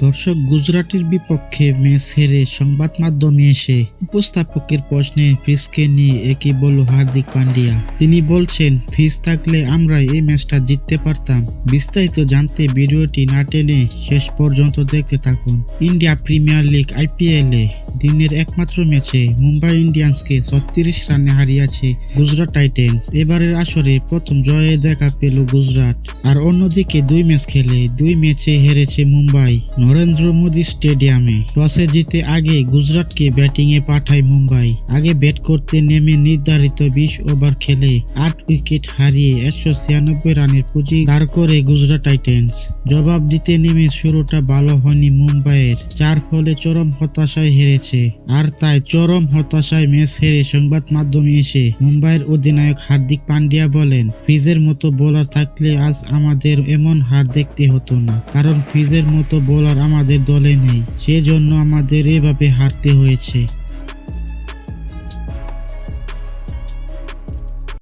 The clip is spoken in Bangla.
দর্শক গুজরাটের বিপক্ষে ম্যাচ হেরে সংবাদ মাধ্যমে এসে উপস্থাপকের প্রশ্নে ফ্রিজকে নিয়ে একে বলল হার্দিক পান্ডিয়া। তিনি বলছেন, ফ্রিজ থাকলে আমরা এই ম্যাচটা জিততে পারতাম। বিস্তারিত জানতে ভিডিওটি না টেনে শেষ পর্যন্ত দেখতে থাকুন। ইন্ডিয়া প্রিমিয়ার লিগ আইপিএল দিনের একমাত্র ম্যাচে মুম্বাই ইন্ডিয়ান্সকে ছত্রিশ রানে হারিয়েছে গুজরাট টাইটেন্স। এবারের আসরে প্রথম জয়ে দেখা পেল গুজরাট। আর অন্যদিকে দুই ম্যাচ খেলে দুই ম্যাচে হেরেছে মুম্বাই। নরেন্দ্র মোদী স্টেডিয়ামে। টসে জিতে আগে গুজরাটকে ব্যাটিংয়ে পাঠায় মুম্বাই। আগে ব্যাট করতে নেমে নির্ধারিত বিশ ওভার খেলে আট উইকেট হারিয়ে একশো ছিয়ানব্বই রানের পুঁজি দাঁড় করে গুজরাট টাইটেন্স। জবাব দিতে নেমে শুরুটা ভালো হয়নি মুম্বাইয়ের। যার ফলে চরম হতাশায় হেরেছে। আর তাই চরম হতাশায় ম্যাচ হেরে সংবাদ মাধ্যমে এসে মুম্বাইয়ের অধিনায়ক হার্দিক পান্ডিয়া বলেন, ফ্রিজের মতো বোলার থাকলে আজ আমাদের এমন হার দেখতে হতো না। কারণ ফ্রিজের মতো বোলার আমাদের দলে নেই। সেজন্য আমাদের এভাবে হারতে হয়েছে।